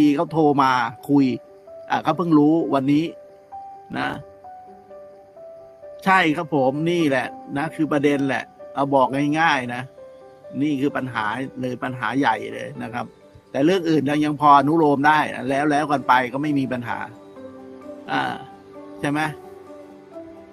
ดีเขาโทรมาคุย อ่าเขาเพิ่งรู้วันนี้นะ ใช่ครับผมนี่แหละ นะคือประเด็นแหละ เอาบอกง่ายๆนะ นี่คือปัญหาเลยปัญหาใหญ่เลยนะครับ แต่เรื่องอื่นเรายังพออนุโลมได้นะแล้วแล้วกันไปก็ไม่มีปัญหา อ่า ใช่ไหม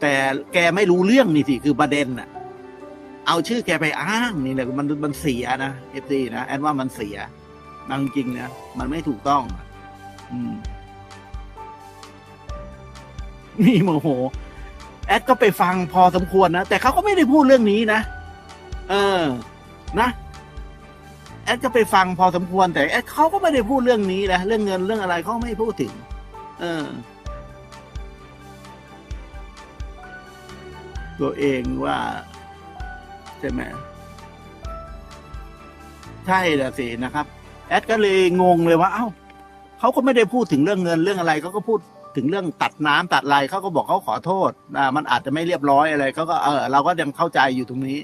แต่แกไม่รู้เรื่องนี่สิคือประเด็นน่ะ เอาชื่อแกไปอ้างนี่แหละมันมันเสียนะเอฟซีนะแอนว่ามันเสีย นะจริงนะมันไม่ถูกต้อง อืมนี่โมโห แอดก็ไปฟังพอสมควรนะ แต่เขาก็ไม่ได้พูดเรื่องนี้นะ เออ นะ แอดก็ไปฟังพอสมควร แต่แอดเขาก็ไม่ได้พูดเรื่องนี้นะ เรื่องเงินเรื่องอะไรเขาไม่พูดถึง เออ ตัวเองว่า ใช่ไหมใช่ละสินะครับ แอดก็เลยงงเลยว่า เอ้าเขาก็ไม่ได้พูดถึงเรื่องเงินเรื่องอะไรเขาก็พูดถึงเรื่องตัดน้ำตัดอะไรเขาก็บอกเขาขอโทษอ่ามันอาจจะไม่เรียบร้อยอะไรเขาก็เออเราก็ยังเข้าใจอยู่ตรงนี้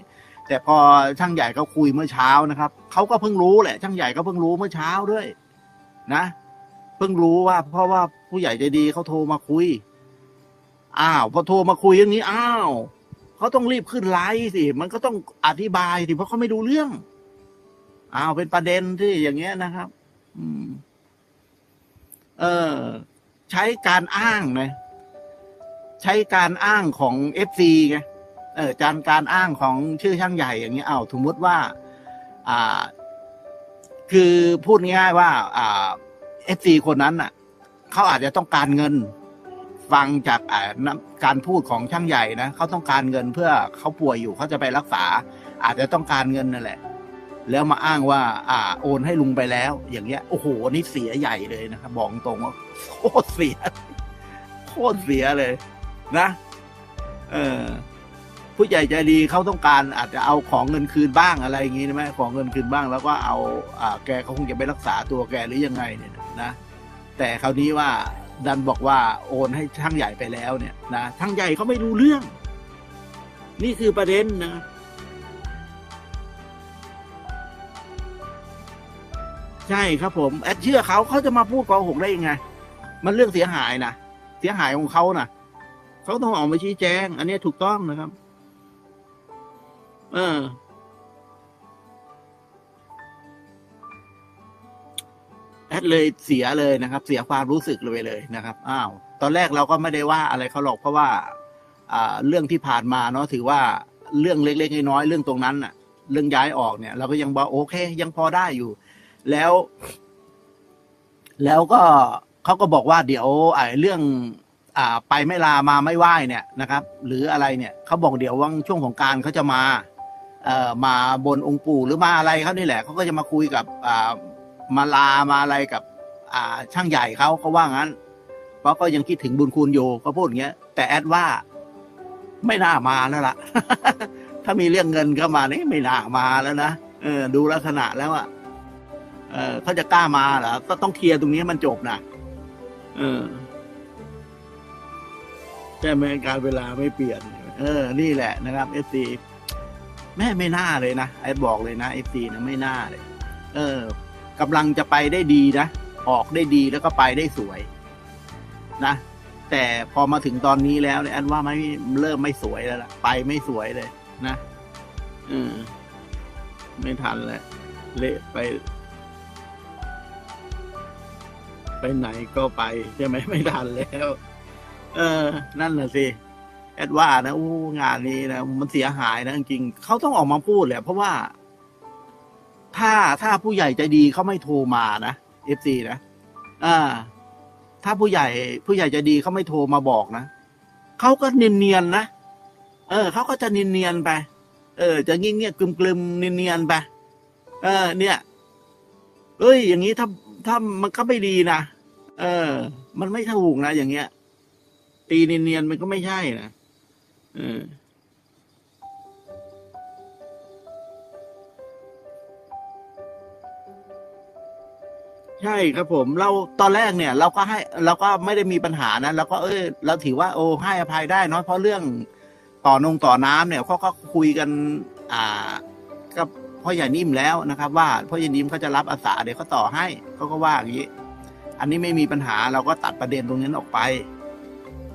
แต่พอช่างใหญ่เขาคุยเมื่อเช้านะครับเขาก็เพิ่งรู้แหละ ช่างใหญ่ก็เพิ่งรู้เมื่อเช้าด้วย นะ เพิ่งรู้ว่า เพราะว่าผู้ใหญ่ใจดีเขาโทรมาคุย อ้าวพอโทรมาคุยอย่างนี้อ้าวเขาต้องรีบขึ้นไลฟ์สิมันก็ต้องอธิบายสิเพราะเขาไม่รู้เรื่อง อ้าวเป็นประเด็นที่อย่างเงี้ยนะครับ อืม เออ ใช้การอ้างนะใช้การอ้างของเอฟซีไงเออจานการอ้างของชื่อช่างใหญ่อย่างเงี้ยอ้าวสมมติว่า อ่า คือพูดง่ายๆว่า อ่าเอฟซีคนนั้นน่ะเขาอาจจะต้องการเงิน ฟังจากอ่าการพูดของช่างใหญ่นะเขาต้องการเงินเพื่อเขาป่วยอยู่เขาจะไปรักษา อาจจะต้องการเงินนั่นแหละ แล้วมาอ้างว่า อ่า โอนให้ลุงไปแล้ว อย่างเงี้ยโอ้โหนี่เสียใหญ่เลยนะครับบอกตรงว่าโคตรเสียโคตรเสียเลย นะ เออผู้ใหญ่ใจดีเขาต้องการอาจจะเอาของเงินคืนบ้างอะไรอย่างงี้ใช่ไหมของเงินคืนบ้าง แล้วก็เอา อ่า แกเขาคงจะไปรักษาตัวแกหรือยังไงเนี่ยนะแต่คราวนี้ว่าดันบอกว่าโอนให้ช่างใหญ่ไปแล้วเนี่ยนะช่างใหญ่เขาไม่รู้เรื่อง นี่คือประเด็นนะ ใช่ครับผมแอดเชื่อเขาเขาจะมาพูดโกหกได้ยังไง มันเรื่องเสียหายนะเสียหายของเขานะเขาต้องออกมาชี้แจง อันนี้ถูกต้องนะครับ เออ แอดเลยเสียเลยนะครับ เสียความรู้สึกเลยเลยนะครับอ้าวตอนแรกเราก็ไม่ได้ว่าอะไรเขาหรอกเพราะว่าอ่าเรื่องที่ผ่านมาเนาะถือว่าเรื่องเล็กๆน้อยๆเรื่องตรงนั้นน่ะ เรื่องย้ายออกเนี่ย เราก็ยังบอกโอเค ยังพอได้อยู่ แล้ว แล้วก็เขาก็บอกว่าเดี๋ยวไอ้เรื่อง อ่า ไปไม่ลามาไม่ไหวเนี่ยนะครับ หรืออะไรเนี่ยเขาบอกเดี๋ยวว่างช่วงของการเขาจะมาเอ่อมาบนองค์ปู่หรือมาอะไรเขานี่แหละเขาก็จะมาคุยกับอ่ามาลามาอะไรกับ อ่า ช่างใหญ่เขาเขาว่างั้น เพราะก็ยังคิดถึงบุญคุณอยู่เขาพูดอย่างเงี้ย แต่แอดว่าไม่น่ามาแล้วล่ะ ถ้ามีเรื่องเงินเข้ามานี่ไม่น่ามาแล้วนะ เออ ดูลักษณะแล้วอะ เออเขาจะกล้ามาเหรอก็ต้องเคลียร์ตรงนี้มันจบนะเออใช่ไหมการเวลาไม่เปลี่ยน เออ นี่แหละนะครับเอฟซีแม่ไม่น่าเลยนะไอ้บอกเลยนะเอฟซีนะไม่น่าเลย เออกำลังจะไปได้ดีนะออกได้ดีแล้วก็ไปได้สวย นะแต่พอมาถึงตอนนี้แล้วเนี่ยอันว่าไม่เริ่มไม่สวยแล้วล่ะ ไปไม่สวยเลย นะเออไม่ทันแล้วเละไป ไปไหนก็ไปใช่ไหมไม่ทันแล้ว เออ นั่นแหละสิแอดว่านะอู้งานนี้นะมันเสียหายนะจริงเขาต้องออกมาพูดแหละเพราะว่า ถ้าถ้าผู้ใหญ่ใจดีเขาไม่โทรมานะเอฟซีนะอ่า ถ้าผู้ใหญ่ ผู้ใหญ่ใจดีเขาไม่โทรมาบอกนะเขาก็เนียนๆนะเออเขาก็จะเนียนๆไป เออ จะเงียบๆกลึมๆเนียนๆไปเออ เนี่ยเอ้ย อย่างนี้ถ้า ถ้ามันก็ไม่ดีนะเออ มันไม่ถูกนะอย่างเงี้ย ตีเนียนๆมันก็ไม่ใช่นะเออใช่ครับผม เราตอนแรกเนี่ย เราก็ให้เราก็ไม่ได้มีปัญหานะเราก็เออเราถือว่าโอ้ให้อภัยได้เนาะเพราะเรื่องต่อนงต่อน้ำเนี่ยเขาก็คุยกัน อ่ากับ พ่อใหญ่นิ่มแล้วนะครับ ว่าพ่อใหญ่นิ่มเขาจะรับอาสาเดี๋ยวเขาต่อให้เขาก็ว่าอย่างนี้ อันนี้ไม่มีปัญหาเราก็ตัดประเด็นตรงนั้นออกไป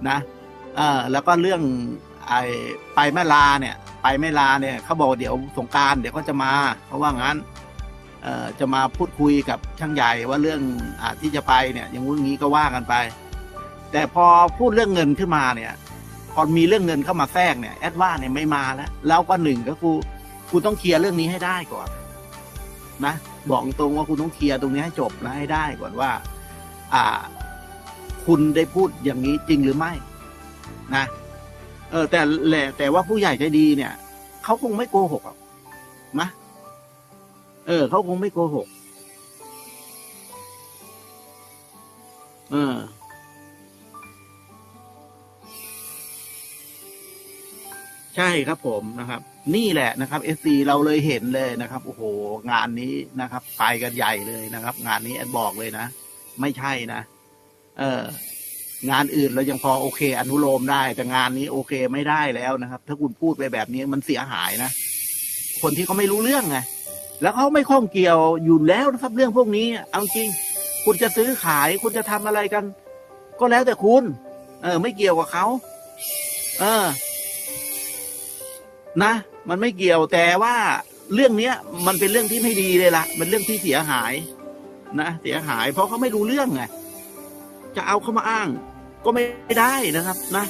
นะเออแล้วก็เรื่องไอ้ไปแม่ลาเนี่ย ไปแม่ลาเนี่ยเขาบอกเดี๋ยวสงการเดี๋ยวเขาจะมา เพราะว่างั้นเอ่อจะมาพูดคุยกับช่างใหญ่ว่าเรื่องอที่จะไปเนี่ย อย่างงู้นงี้ก็ว่ากันไป แต่พอพูดเรื่องเงินขึ้นมาเนี่ยพอมีเรื่องเงินเข้ามาแทรกเนี่ยแอดว่าเนี่ยไม่มาแล้วแล้วก็หนึ่งก็คือ คุณต้องเคลียร์เรื่องนี้ให้ได้ก่อน นะ บอกตรงว่าคุณต้องเคลียร์ตรงนี้ให้จบนะให้ได้ก่อนว่า อ่า คุณได้พูดอย่างนี้จริงหรือไม่ นะเออแต่แหละแต่ว่าผู้ใหญ่ใจดีเนี่ยเขาคงไม่โกหกหรอกนะเออเขาคงไม่โกหก เออใช่ครับผมนะครับ นี่แหละนะครับเอซีเราเลยเห็นเลยนะครับโอ้โหงานนี้นะครับ ไปกันใหญ่เลยนะครับ งานนี้แอดบอกเลยนะ ไม่ใช่นะ เอองานอื่นเรายังพอโอเค อนุโลมได้ แต่งานนี้โอเคไม่ได้แล้วนะครับ ถ้าคุณพูดไปแบบนี้มันเสียหายนะ คนที่เขาไม่รู้เรื่องไงแล้วเขาไม่ข้องเกี่ยวอยู่แล้วนะครับเรื่องพวกนี้เอาจริง คุณจะซื้อขายคุณจะทำอะไรกัน ก็แล้วแต่คุณ เออ ไม่เกี่ยวกับเขาเออ นะ มันไม่เกี่ยวแต่ว่าเรื่องเนี้ย มันเป็นเรื่องที่ไม่ดีเลยละ่ะ มันเรื่องที่เสียหาย นะเสียหาย เพราะเขาไม่รู้เรื่องไงจะเอาเขามาอ้าง ก็ไม่ได้นะครับ นะ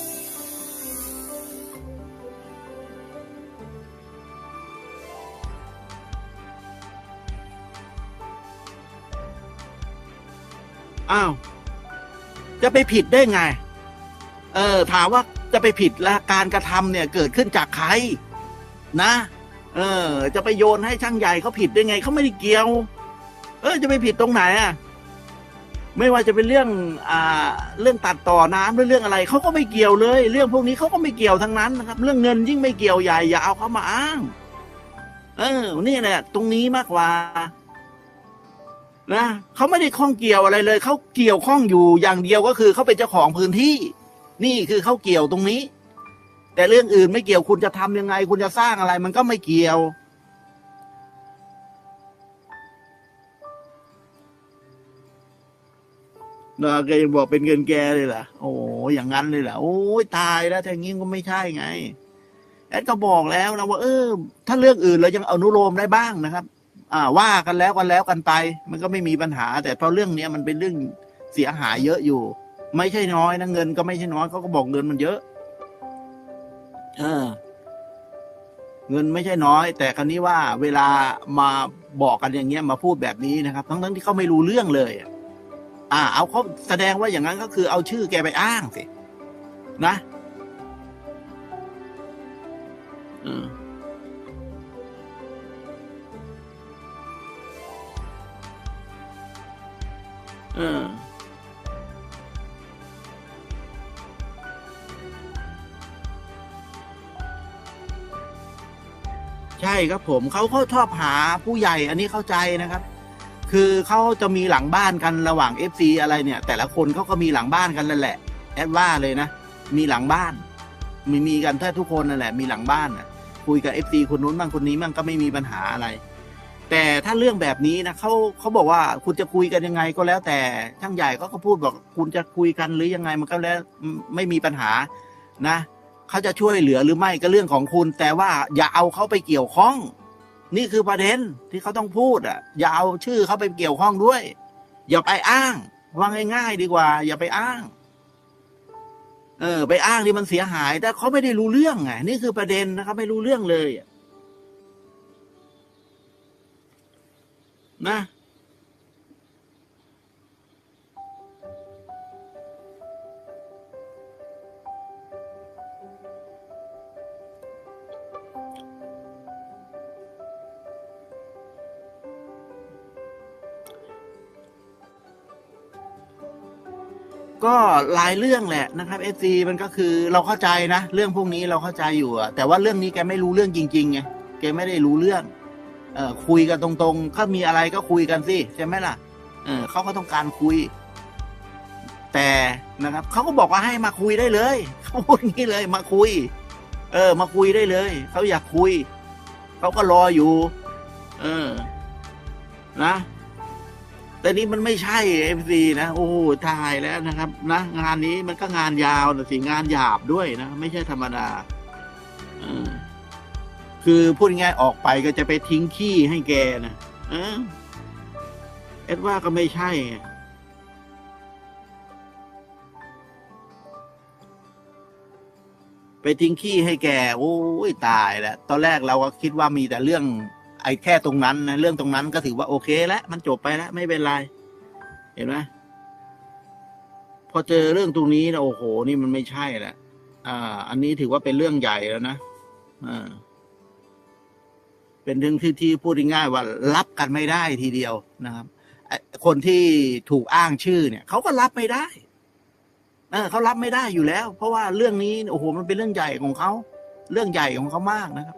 อ้าวจะไปผิดได้ไง เออ ถามว่าจะไปผิดและการกระทำเนี่ย เกิดขึ้นจากใคร นะ เออ จะไปโยนให้ช่างใหญ่เขาผิดได้ไงเขาไม่ได้เกี่ยว เออ จะไปผิดตรงไหนอะไม่ว่าจะเป็นเรื่องอ่าเรื่องตัดต่อน้ำหรือเรื่องอะไรเขาก็ไม่เกี่ยวเลย เรื่องพวกนี้เขาก็ไม่เกี่ยวทั้งนั้นนะครับ เรื่องเงินยิ่งไม่เกี่ยวใหญ่อย่าเอาเขามาอ้าง เออ นี่แหละ ตรงนี้มากกว่านะเขาไม่ได้ข้องเกี่ยวอะไรเลยเขาเกี่ยวข้องอยู่อย่างเดียวก็คือเขาเป็นเจ้าของพื้นที่ นี่คือเขาเกี่ยวตรงนี้ แต่เรื่องอื่นไม่เกี่ยวคุณจะทำยังไง คุณจะสร้างอะไร มันก็ไม่เกี่ยว นะแกยังบอกเป็นเงินแกเลยเหรอโอ้อย่างนั้นเลยเหรอโอ้ยตายแล้วแต่งี้ก็ไม่ใช่ไงแอดก็บอกแล้วนะว่าเออ ถ้าเรื่องอื่นเรายังอนุโลมได้บ้างนะครับ อ่า ว่ากันแล้วกันแล้วกันไป มันก็ไม่มีปัญหา แต่เพราะเรื่องเนี้ยมันเป็นเรื่องเสียหายเยอะอยู่ ไม่ใช่น้อยนะเงินก็ไม่ใช่น้อยเขาก็บอกเงินมันเยอะ เออ เงินไม่ใช่น้อย แต่ครั้นี้ว่าเวลามาบอกกันอย่างเงี้ยมาพูดแบบนี้นะครับ ทั้งทั้งที่เขาไม่รู้เรื่องเลยอ่า เอาเขาแสดงว่าอย่างนั้นก็คือเอาชื่อแกไปอ้างสินะเออเอ ครับผมเขาเขาชอบหาผู้ใหญ่อันนี้เข้าใจนะครับ คือเขาจะมีหลังบ้านกันระหว่างเอฟซีอะไรเนี่ย แต่ละคนเขาก็มีหลังบ้านกันนั่นแหละ แอดว่าเลยนะ มีหลังบ้าน มีมีกันแทบทุกคนนั่นแหละ มีหลังบ้านน่ะคุยกับเอฟซีคนนู้นบ้างคนนี้บ้างก็ไม่มีปัญหาอะไร แต่ถ้าเรื่องแบบนี้นะเขาเขาบอกว่าคุณจะคุยกันยังไงก็แล้ว แต่ช่างใหญ่เขาก็พูดบอกคุณจะคุยกันหรือยังไงมันก็แล้วไม่มีปัญหานะ เขาจะช่วยเหลือหรือไม่ก็เรื่องของคุณ แต่ว่าอย่าเอาเขาไปเกี่ยวข้อง นี่คือประเด็นที่เขาต้องพูดอะ อย่าเอาชื่อเขาไปเกี่ยวข้องด้วย อย่าไปอ้างว่าง่ายๆดีกว่า อย่าไปอ้าง เออ ไปอ้างที่มันเสียหาย แต่เขาไม่ได้รู้เรื่องไงนี่คือประเด็นนะครับไม่รู้เรื่องเลยนะ ก็หลายเรื่องแหละนะครับเอซีมันก็คือเราเข้าใจนะ เรื่องพวกนี้เราเข้าใจอยู่อะแต่ว่าเรื่องนี้แกไม่รู้เรื่องจริงๆไงแกไม่ได้รู้เรื่องเออคุยกันตรงๆถ้ามีอะไรก็คุยกันสิใช่ไหมล่ะเออเขาก็ต้องการคุย แต่นะครับเขาก็บอกว่าให้มาคุยได้เลยเขาพูดงี้เลยมาคุย เออ มาคุยได้เลยเขาอยากคุยเขาก็รออยู่ เออ นะ แต่นี่มันไม่ใช่เอฟซีนะ โอ้ตายแล้วนะครับนะงานนี้มันก็งานยาวนะสิงานหยาบด้วยนะ ไม่ใช่ธรรมดาคือพูดง่ายออกไปก็จะไปทิ้งขี้ให้แกนะเออเอ็ดว่าก็ไม่ใช่ไปทิ้งขี้ให้แก โอ้ยตายแล้ว ตอนแรกเราก็คิดว่ามีแต่เรื่อง ไอ้แค่ตรงนั้นนะเรื่องตรงนั้นก็ถือว่าโอเคแล้วมันจบไปแล้วไม่เป็นไร เห็นไหมพอเจอเรื่องตรงนี้นะโอ้โห นี่มันไม่ใช่แล้วอ่า อันนี้ถือว่าเป็นเรื่องใหญ่แล้วนะอ่าเป็นเรื่องที่ที่พูดง่ายว่า รับกันไม่ได้ทีเดียวนะครับไอคนที่ถูกอ้างชื่อเนี่ยเขาก็รับไม่ได้เออเขารับไม่ได้อยู่แล้ว เพราะว่าเรื่องนี้โอ้โหมันเป็นเรื่องใหญ่ของเขา เรื่องใหญ่ของเขามากนะครับ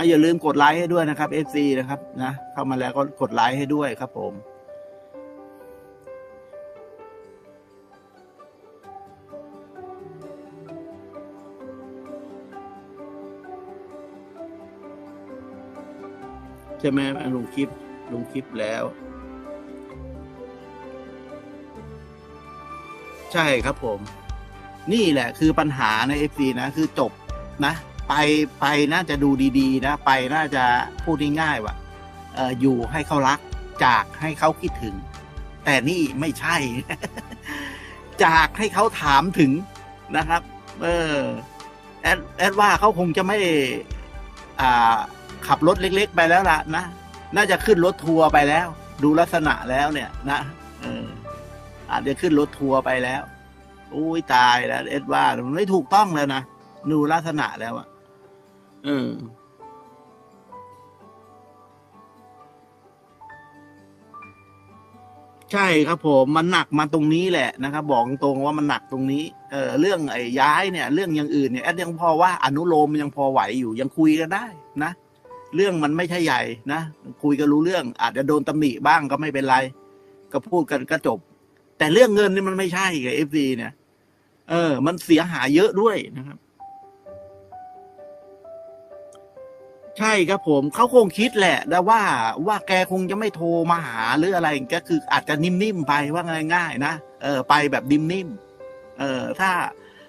อะอย่าลืมกดไลค์ให้ด้วยนะครับ FC นะครับนะเข้ามาแล้วก็กดไลค์ให้ด้วยครับผมใช่ไหมลงคลิปลงคลิปแล้ว ใช่ครับผม นี่แหละคือปัญหาในเอฟซีนะ คือจบนะ ไปไปน่าจะดูดีๆ นะ ไปน่าจะพูดง่ายๆว่าเอออยู่ให้เขารัก จากให้เขาคิดถึง แต่นี่ไม่ใช่ จากให้เขาถามถึงนะครับ เออแอดแอดว่าเขาคงจะไม่อ่าขับรถเล็ก ๆ ไปแล้วล่ะนะน่าจะขึ้นรถทัวร์ไปแล้ว ดูลักษณะแล้วเนี่ยนะเอออาจจะขึ้นรถทัวร์ไปแล้วอุ้ยตายแล้ว เอ็ดว่ามันไม่ถูกต้องแล้วนะดูลักษณะแล้วอะ เออ ใช่ครับผมมันหนักมาตรงนี้แหละนะครับ บอกตรงว่ามันหนักตรงนี้ เออเรื่องไอ้ย้ายเนี่ย เรื่องอย่างอื่นเนี่ยแอดยังพอว่าอนุโลมยังพอไหวอยู่ยังคุยกันได้นะเรื่องมันไม่ใช่ใหญ่นะคุยกันรู้เรื่อง อาจจะโดนตำหนิบ้างก็ไม่เป็นไร ก็พูดกันก็จบ แต่เรื่องเงินนี่มันไม่ใช่กับเอฟซีเนี่ย เออ มันเสียหายเยอะด้วยนะครับ ใช่ครับผมเขาคงคิดแหละแต่ว่าว่าแกคงจะไม่โทรมาหาหรืออะไรก็คืออาจจะนิ่มๆไปว่าง่ายๆนะเออไปแบบนิ่มๆเออถ้า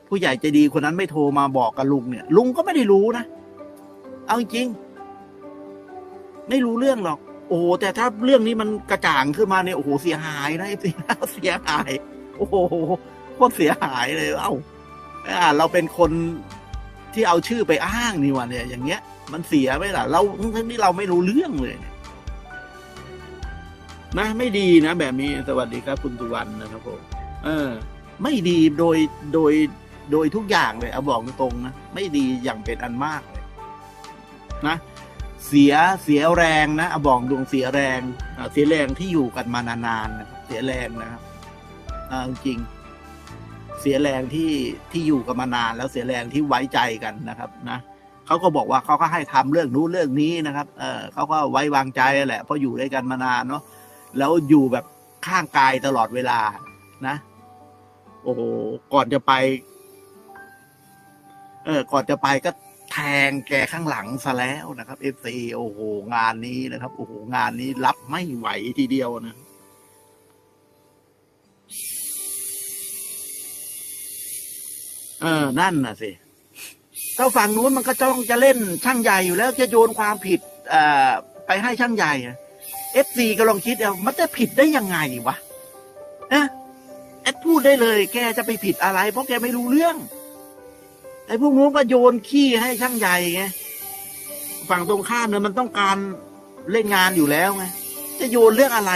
ผู้ใหญ่ใจดีคนนั้นไม่โทรมาบอกกับลุงเนี่ย ลุงก็ไม่ได้รู้นะเอาจริงๆไม่รู้เรื่องหรอก โอ้โหแต่ถ้าเรื่องนี้มันกระจ่างขึ้นมาเนี่ยโอ้โหเสียหายนะไอ้สิเสียหาย โอ้โหโคตรเสียหายเลย เอ้าอ่าเราเป็นคน ที่เอาชื่อไปอ้างนี่วะเนี่ย อย่างเงี้ย มันเสียไหมล่ะ เราทั้งที่เราไม่รู้เรื่องเลยนะไม่ดีนะแบบนี้สวัสดีครับคุณตุวันนะครับผมเออ ไม่ดีโดยโดยโดยทุกอย่างเลยเอาบอกตรงๆนะไม่ดีอย่างเป็นอันมากเลยนะเสียเสียแรงนะเอาบอกดวงเสียแรงเสียแรงที่อยู่กันมานานๆนะเสียแรงนะครับอ่าจริง เสียแรงที่ที่อยู่กันมานาน แล้วเสียแรงที่ไว้ใจกันนะครับนะเขาก็บอกว่าเขาก็ให้ทำเรื่องนู้นเรื่องนี้นะครับเออเขาก็ไว้วางใจแหละเพราะอยู่ด้วยกันมานานเนาะแล้วอยู่แบบข้างกายตลอดเวลานะ โอ้โหก่อนจะไป เออ ก่อนจะไปก็แทงแกข้างหลังซะแล้วนะครับเอฟซีโอ้โห งานนี้นะครับ โอ้โห งานนี้รับไม่ไหวทีเดียวนะ เออ นั่นน่ะสิถ้าฝั่งนู้นมันก็จ้องจะเล่นช่างใหญ่อยู่แล้วจะโยนความผิดเอ่อไปให้ช่างใหญ่เอฟซีก็ลองคิดเอามันจะผิดได้ยังไงวะเอะแอดพูดได้เลย แกจะไปผิดอะไร เพราะแกไม่รู้เรื่องไอ้พวกนู้นก็โยนขี้ให้ช่างใหญ่ไงฝั่งตรงข้ามเนี่ยมันต้องการเล่นงานอยู่แล้วไงจะโยนเรื่องอะไร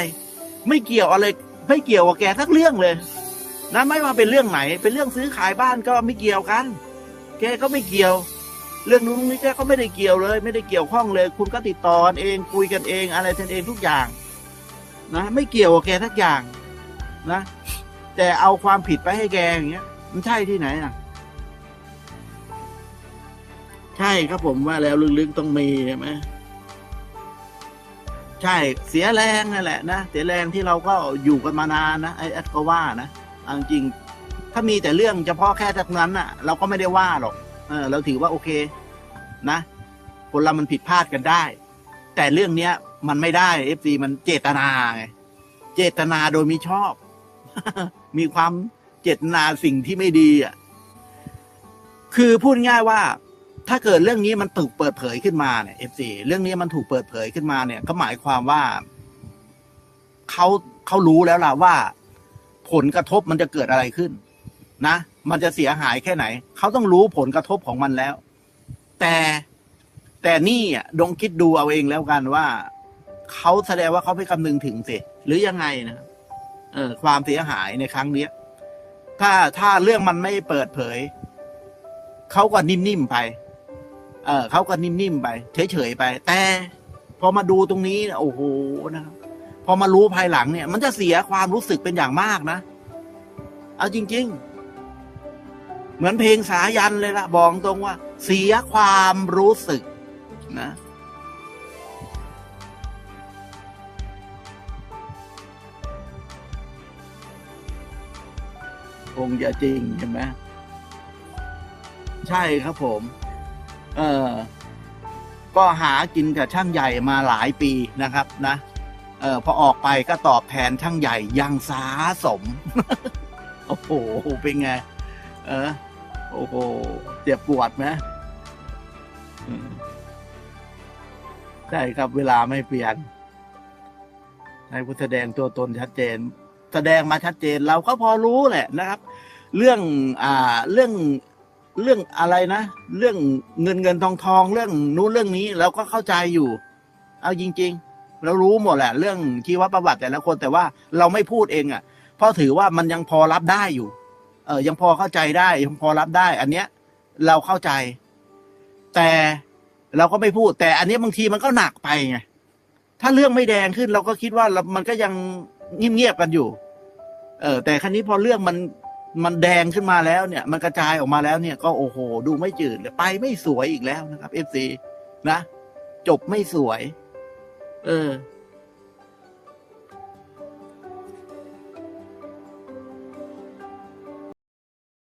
ไม่เกี่ยวอะไร ไม่เกี่ยวกับแกสักเรื่องเลย นะไม่ว่าเป็นเรื่องไหน เป็นเรื่องซื้อขายบ้านก็ไม่เกี่ยวกัน แกก็ไม่เกี่ยว เรื่องนู้นนี้แกก็ไม่ได้เกี่ยวเลย ไม่ได้เกี่ยวข้องเลย คุณก็ติดต่อเองคุยกันเองอะไรกันเองทุกอย่าง นะ ไม่เกี่ยวกับแกทักอย่าง นะ แต่เอาความผิดไปให้แกอย่างเงี้ย มันใช่ที่ไหนอะ ใช่ครับผมว่าแล้วลึกๆต้องมีใช่ไหมใช่เสียแรงนั่นแหละนะเสียแรงที่เราก็อยู่กันมานานนะไอ้แอดก็ว่านะ เอาจริง ถ้ามีแต่เรื่องเฉพาะแค่ตรงนั้นน่ะ เราก็ไม่ได้ว่าหรอกเออเราถือว่าโอเค นะคนเรามันผิดพลาดกันได้ แต่เรื่องเนี้ย มันไม่ได้เอฟซีมันเจตนาไงเจตนาโดยมิชอบ มีความเจตนาสิ่งที่ไม่ดีอะคือพูดง่ายว่า ถ้าเกิดเรื่องนี้มันถูกเปิดเผยขึ้นมาเนี่ยเอฟซีเรื่องนี้มันถูกเปิดเผยขึ้นมาเนี่ย ก็หมายความว่าเขาเขารู้แล้วล่ะว่า ผลกระทบมันจะเกิดอะไรขึ้น นะ มันจะเสียหายแค่ไหน เขาต้องรู้ผลกระทบของมันแล้ว แต่แต่นี่อะดงคิดดูเอาเองแล้วกันว่าเขาแสดงว่าเขาไม่คำนึงถึงสิหรือยังไงนะเออ ความเสียหายในครั้งเนี้ย ถ้าถ้าเรื่องมันไม่เปิดเผยเขาก็นิ่มๆไป เออเขาก็นิ่มๆไป เฉยๆไป แต่ พอมาดูตรงนี้นะโอ้โหนะครับ พอมารู้ภายหลังเนี่ย มันจะเสียความรู้สึกเป็นอย่างมากนะ เอาจริง ๆ เหมือนเพลงสายันเลยละบอกตรงว่า เสียความรู้สึกนะคงจะจริงใช่ไหมใช่ครับผม เออก็หากินกับช่างใหญ่มาหลายปีนะครับนะ ออพอออกไปก็ตอบแทนช่างใหญ่ยังสาสม โอ้โห เป็นไง เออ โอ้โห เจ็บปวดไหมอืมใช่ครับเวลาไม่เปลี่ยน ให้ผู้แสดงตัวตนชัดเจน แสดงมาชัดเจนเราก็พอรู้แหละนะครับ เรื่อง อ่า เรื่องเรื่องอะไรนะ เรื่องเงินเงินทองทองเรื่องนู้นเรื่องนี้เราก็เข้าใจอยู่ เอาจริง ๆ เรารู้หมดแหละ เรื่องชีวประวัติแต่ละคนแต่ว่าเราไม่พูดเองอะเพราะถือว่ามันยังพอรับได้อยู่ เออยังพอเข้าใจได้ยังพอรับได้ อันเนี้ย เราเข้าใจ แต่เราก็ไม่พูด แต่อันนี้บางทีมันก็หนักไปไงถ้าเรื่องไม่แดงขึ้น เราก็คิดว่าเรามันก็ยังเงียบๆกันอยู่ เออ แต่ครั้นี้พอเรื่องมันมันแดงขึ้นมาแล้วเนี่ย มันกระจายออกมาแล้วเนี่ยก็โอ้โห ดูไม่จืดเลยไปไม่สวยอีกแล้วนะครับเอฟซีนะ จบไม่สวย เออ